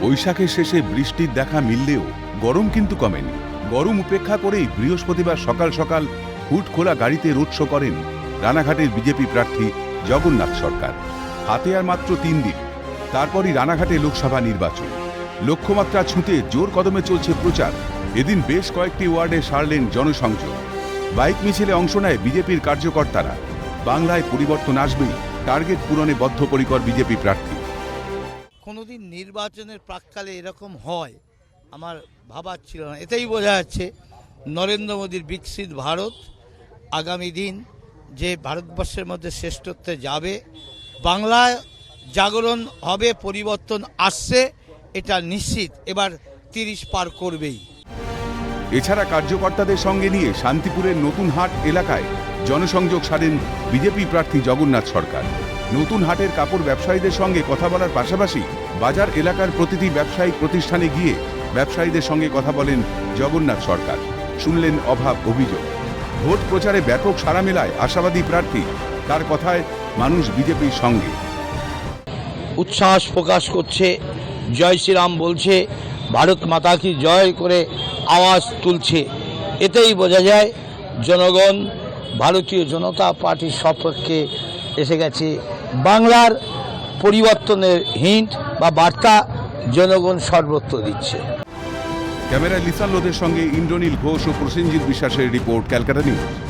বৈশাখের শেষে বৃষ্টির দেখা মিললেও গরম কিন্তু কমেনি। গরম উপেক্ষা করেই বৃহস্পতিবার সকাল সকাল হুট খোলা গাড়িতে রোড শো করেন রানাঘাটের বিজেপি প্রার্থী জগন্নাথ সরকার। হাতে আর মাত্র তিন দিন। তারপরই রানাঘাটে লোকসভা নির্বাচন। লক্ষ্যমাত্রা ছুঁতে জোর কদমে চলছে প্রচার। এদিন বেশ কয়েকটি ওয়ার্ডে সারলেন জনসংযোগ। বাইক মিছিলে অংশ নেয় বিজেপির কার্যকর্তারা। বাংলায় পরিবর্তন আসবেই, টার্গেট পূরণে বদ্ধপরিকর বিজেপি প্রার্থী। কোনোদিন নির্বাচনের প্রাককালে এরকম হয়, আমার ভাবার ছিল না। এটাই বোঝা যাচ্ছে নরেন্দ্র মোদীর বিকশিত ভারত আগামী দিন যে ভারতবর্ষের মধ্যে শ্রেষ্ঠত্বে যাবে, বাংলায় জাগরণ হবে, পরিবর্তন আসছে, এটা নিশ্চিত। এবার তিরিশ পার করবেই। এছাড়া কার্যকর্তাদের সঙ্গে নিয়ে শান্তিপুরের নতুন হাট এলাকায় জনসংযোগ সারেন বিজেপি প্রার্থী জগন্নাথ সরকার। নতুন হাটের কাপড় ব্যবসায়ীদের সঙ্গে কথা বলার পাশাপাশি বাজার এলাকার প্রতিটি ব্যবসায়িক প্রতিষ্ঠানে গিয়ে ব্যবসায়ীদের সঙ্গে কথা বলেন জগন্নাথ সরকার। শুনলেন অভাব অভিযোগ। ভোট প্রচারে ব্যাপক সাড়া মেলায় আশাবাদী প্রার্থী। তার কথায় মানুষ বিজেপির সঙ্গে। উচ্ছ্বাস প্রকাশ করছে। জয় শ্রীরাম বলছে, ভারত মাতা কি জয় করে আওয়াজ তুলছে। এতেই বোঝা যায়, জনগণ, ভারতীয় জনতা পার্টির সপক্ষে এসে গেছে। বাংলার পরিবর্তনের হিন্ট বা বার্তা জনগণ সর্বত্র দিচ্ছে। ক্যামেরায় লিসান লোদের সঙ্গে ইন্দ্রনীল ঘোষ ও প্রসেনজিৎ বিশ্বাসের রিপোর্ট, ক্যালকাটা নিউজ।